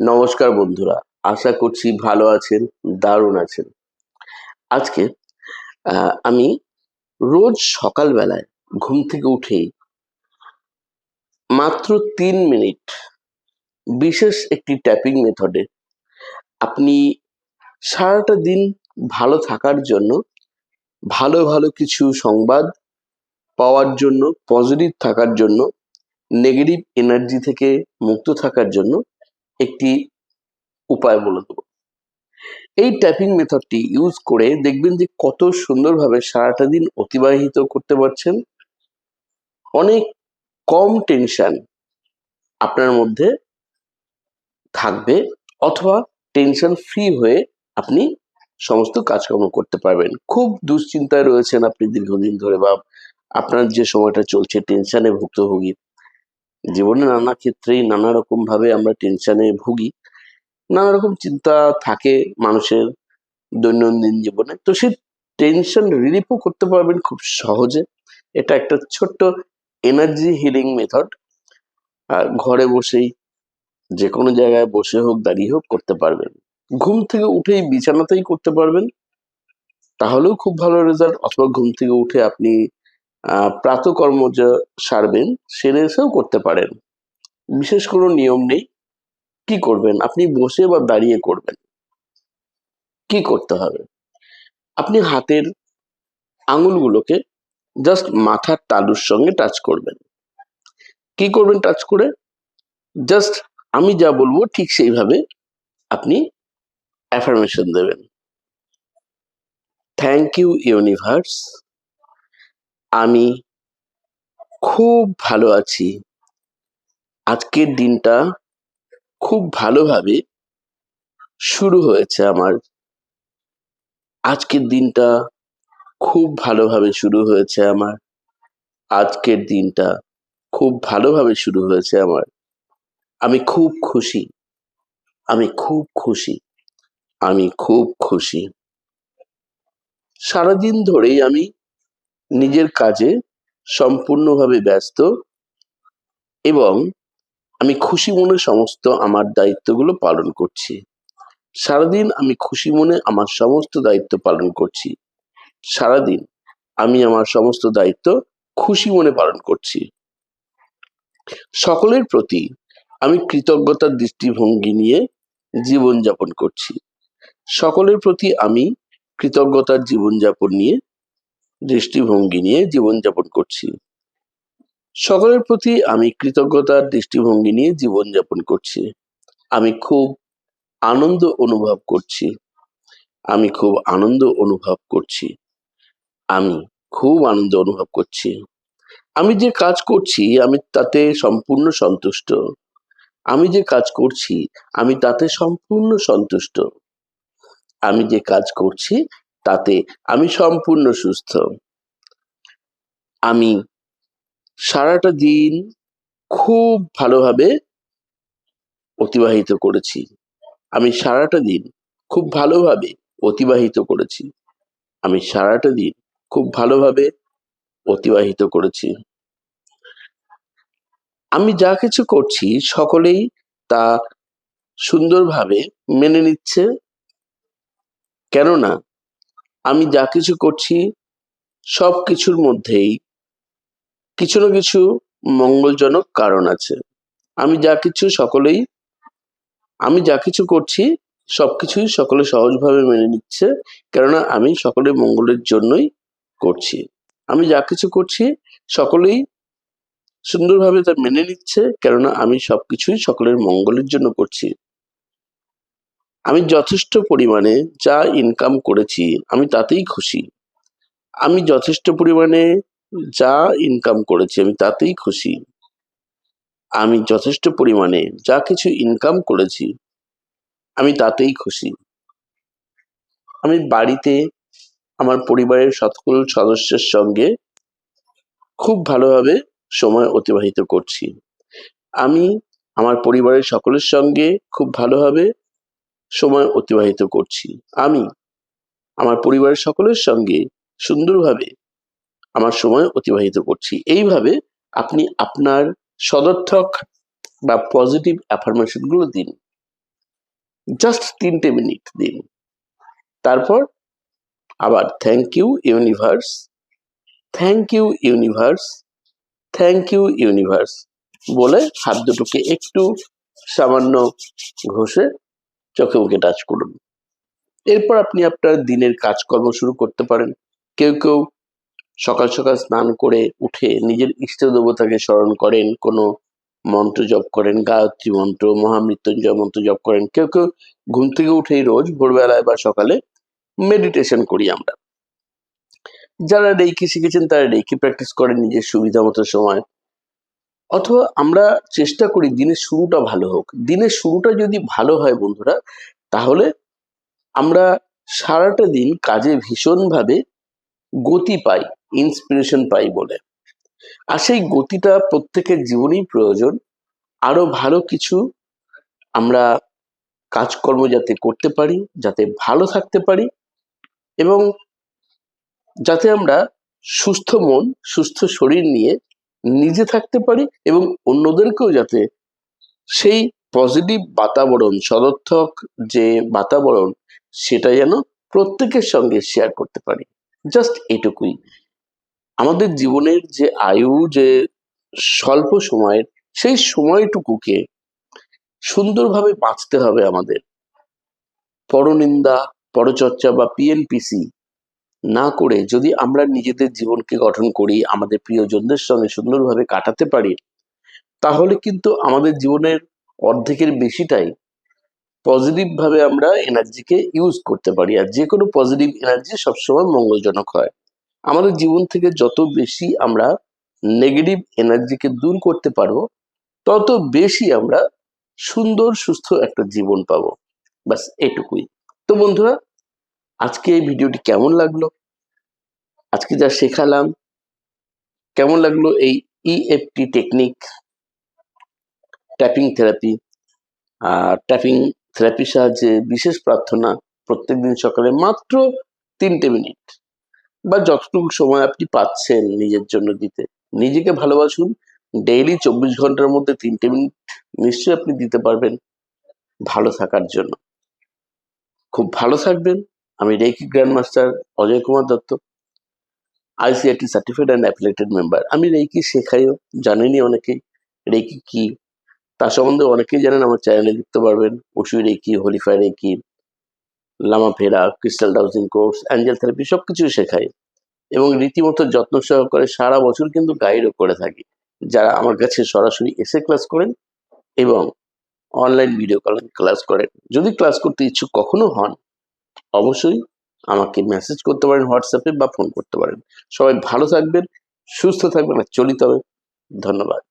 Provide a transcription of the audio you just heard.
নমস্কার বন্ধুরা, আশা করছি ভালো আছেন, দারুণ আছেন। আজকে আমি রোজ সকালবেলায় ঘুম থেকে উঠেই মাত্র তিন মিনিট বিশেষ একটি ট্যাপিং মেথডে আপনি সারাটা দিন ভালো থাকার জন্য, ভালো ভালো কিছু সংবাদ পাওয়ার জন্য পজিটিভ থাকার জন্য নেগেটিভ এনার্জি থেকে মুক্ত থাকার জন্য একটি উপায় বলে দেবো। এই ট্যাপিং মেথডটি ইউজ করে দেখবেন যে কত সুন্দরভাবে সারাটা দিন অতিবাহিত করতে পারছেন। অনেক কম টেনশন আপনার মধ্যে থাকবে অথবা টেনশন ফ্রি হয়ে আপনি সমস্ত কাজকর্ম করতে পারবেন। খুব দুশ্চিন্তায় রয়েছেন আপনি দীর্ঘদিন ধরে বা আপনার যে সময়টা চলছে টেনশনে ভুক্তভোগী। জীবনে নানা ক্ষেত্রেই নানা রকম ভাবে আমরা টেনশনে ভুগি। নানা রকম চিন্তা থাকে মানুষের দৈনন্দিন জীবনে। তো সেই টেনশন রিলিফও করতে পারবেন খুব সহজে। এটা একটা ছোট্ট এনার্জি হিলিং মেথড আর ঘরে বসেই যে কোনো জায়গায় বসে হোক, দাঁড়িয়ে হোক করতে পারবেন। ঘুম থেকে উঠেই বিছানাতেই করতে পারবেন। তাহলেও খুব ভালো রেজাল্ট অথবা ঘুম থেকে উঠে আপনি প্রাতকর্ম যা সারবেন সেরে এসেও করতে পারেন। বিশেষ কোনো নিয়ম নেই। কি করবেন? আপনি বসে বা দাঁড়িয়ে করবেন। কি করতে হবে? আপনি হাতের আঙুলগুলোকে জাস্ট মাথার তালুর সঙ্গে টাচ করবেন। কি করবেন টাচ করে? জাস্ট আমি যা বলব ঠিক সেইভাবে আপনি অ্যাফার্মেশন দেবেন। থ্যাংক ইউ ইউনিভার্স আমি খুব ভালো আছি। আজকের দিনটা খুব ভালোভাবে শুরু হয়েছে আমার। আজকের দিনটা খুব ভালোভাবে শুরু হয়েছে আমার। আজকের দিনটা খুব ভালোভাবে শুরু হয়েছে আমার। আমি খুব খুশি। আমি খুব খুশি। আমি খুব খুশি। সারাদিন ধরেই আমি নিজের কাজে সম্পূর্ণভাবে ব্যস্ত এবং আমি খুশি মনে সমস্ত আমার দায়িত্বগুলো পালন করছি। সারাদিন আমি খুশি মনে আমার সমস্ত দায়িত্ব পালন করছি। সারাদিন আমি আমার সমস্ত দায়িত্ব খুশি মনে পালন করছি। সকলের প্রতি আমি কৃতজ্ঞতার দৃষ্টিভঙ্গি নিয়ে জীবনযাপন করছি। সকলের প্রতি আমি কৃতজ্ঞতার জীবনযাপন নিয়ে দৃষ্টিভঙ্গি নিয়ে জীবনযাপন করছি। সকলের প্রতি আমি কৃতজ্ঞতার দৃষ্টিভঙ্গি নিয়ে জীবনযাপন করছি। আমি খুব আনন্দ অনুভব করছি। আমি খুব আনন্দ অনুভব করছি। আমি খুব আনন্দ অনুভব করছি। আমি যে কাজ করছি, আমি তাতে সম্পূর্ণ সন্তুষ্ট। আমি যে কাজ করছি, আমি তাতে সম্পূর্ণ সন্তুষ্ট। আমি যে কাজ করছি তাতে আমি সম্পূর্ণ সুস্থ। আমি সারাটা দিন খুব ভালোভাবে অতিবাহিত করেছি। আমি সারাটা দিন খুব ভালোভাবে অতিবাহিত করেছি। আমি সারাটা দিন খুব ভালোভাবে অতিবাহিত করেছি। আমি যা কিছু করছি সকলেই তা সুন্দরভাবে মেনে নিচ্ছে। কেননা আমি যা কিছু করছি সব কিছুর মধ্যেই কিছু না কিছু মঙ্গলজনক কারণ আছে। আমি যা কিছু সকলেই, আমি যা কিছু করছি সবকিছুই সকলে সহজভাবে মেনে নিচ্ছে, কেননা আমি সকলের মঙ্গলের জন্যই করছি। আমি যা কিছু করছি সকলেই সুন্দরভাবে তা মেনে নিচ্ছে, কেননা আমি সবকিছুই সকলের মঙ্গলের জন্য করছি। আমি যথেষ্ট পরিমাণে যা ইনকাম করেছি, আমি তাতেই খুশি। আমি যথেষ্ট পরিমাণে যা ইনকাম করেছি, আমি তাতেই খুশি। আমি যথেষ্ট পরিমাণে যা কিছু ইনকাম করেছি, আমি তাতেই খুশি। আমি বাড়িতে আমার পরিবারের সকল সদস্যের সঙ্গে খুব ভালোভাবে সময় অতিবাহিত করছি। আমি আমার পরিবারের সকলের সঙ্গে খুব ভালোভাবে সময় অতিবাহিত করছি। আমি আমার পরিবারের সকলের সঙ্গে সুন্দরভাবে আমার সময় অতিবাহিত করছি। এইভাবে আপনি আপনার সদর্থক বা পজিটিভ অ্যাফার্মেশনগুলো দিন। জাস্ট তিনটে মিনিট দিন। তারপর আবার thank you universe thank you universe thank you universe বলে হাত দুটোকে একটু সামান্য ঘষে চোখে মুখে টাচ করুন। এরপর আপনি আপনার দিনের কাজকর্ম শুরু করতে পারেন। কেউ কেউ সকাল সকাল স্নান করে উঠে নিজের ইষ্ট দেবতাকে স্মরণ করেন, কোনো মন্ত্র জপ করেন, গায়ত্রী মন্ত্র, মহামৃত্যুঞ্জয় মন্ত্র জপ করেন। কেউ কেউ ঘুম থেকে উঠেই রোজ ভোরবেলায় বা সকালে মেডিটেশন করি আমরা। যারা রেইকি শিখেছেন, তারা রেইকি প্র্যাকটিস করেন নিজের সুবিধা মতো সময় অথবা আমরা চেষ্টা করি দিনের শুরুটা ভালো হোক। দিনের শুরুটা যদি ভালো হয় বন্ধুরা, তাহলে আমরা সারাটা দিন কাজে ভীষণভাবে গতি পাই ইন্সপিরেশন পাই বলে। আর সেই গতিটা প্রত্যেকের জীবনেই প্রয়োজন। আরও ভালো কিছু আমরা কাজকর্ম যাতে করতে পারি, যাতে ভালো থাকতে পারি এবং যাতে আমরা সুস্থ মন, সুস্থ শরীর নিয়ে নিজে থাকতে পারি এবং অন্যদেরকেও যাতে সেই পজিটিভ বাতাবরণ, সদর্থক যে বাতাবরণ সেটা যেন প্রত্যেকের সঙ্গে শেয়ার করতে পারি। জাস্ট এটুকুই। আমাদের জীবনের যে আয়ু, যে স্বল্প সময়ের, সেই সময়টুকুকে সুন্দরভাবে বাঁচতে হবে আমাদের। পরনিন্দা, পরচর্চা বা পিএনপিসি না করে যদি আমরা নিজেদের জীবনকে গঠন করি, আমাদের প্রিয়জনদের সঙ্গে সুন্দরভাবে কাটাতে পারি, তাহলে কিন্তু আমাদের জীবনের অর্ধেকের বেশিটাই পজিটিভ ভাবে আমরা এনার্জিকে ইউজ করতে পারি। আর যে কোনো পজিটিভ এনার্জি সবসময় মঙ্গলজনক হয়। আমাদের জীবন থেকে যত বেশি আমরা নেগেটিভ এনার্জিকে দূর করতে পারব, তত বেশি আমরা সুন্দর, সুস্থ একটা জীবন পাবো। বাস এটুকুই। তো বন্ধুরা আজকে এই ভিডিওটি কেমন লাগল? আজকে যা শেখালাম, কেমন লাগল এই ইএফটি টেকনিক ট্যাপিং থেরাপি আর ট্যাপিং থেরাপির সাহায্যে বিশেষ প্রার্থনা প্রত্যেকদিন সকালে মাত্র তিনটে মিনিট বা যতটুকু সময় আপনি পাচ্ছেন নিজের জন্য দিতে। নিজেকে ভালোবাসুন, ডেইলি চব্বিশ ঘণ্টার মধ্যে তিনটে মিনিট নিশ্চয়ই আপনি দিতে পারবেন ভালো থাকার জন্য। খুব ভালো থাকবেন। আমি Reiki grand master Ajay Kumar Dutta ICIT certified and affiliated member. আমি রেকি শেখাইও জানেনি অনেকেই রেকি কি। তার সম্বন্ধে অনেকেই জানেন, আমার চ্যানেলে দেখতে পারবেন Usui Reiki, holy fire Reiki, Lama Fera, crystal dowsing course, angel therapy সব কিছু শেখাই। এবং রীতিমতো যত্ন সহকারে সারা বছর কিন্তু গাইডও করে থাকি। যারা আমার কাছে সরাসরি এসে ক্লাস করেন এবং অনলাইন ভিডিও কলিং ক্লাস করেন, যদি ক্লাস করতে ইচ্ছুক কখনো হন অবশ্যই আমাকে মেসেজ করতে পারেন হোয়াটসঅ্যাপে বা ফোন করতে পারেন। সবাই ভালো থাকবেন, সুস্থ থাকবেন আর চলিত হবে। ধন্যবাদ।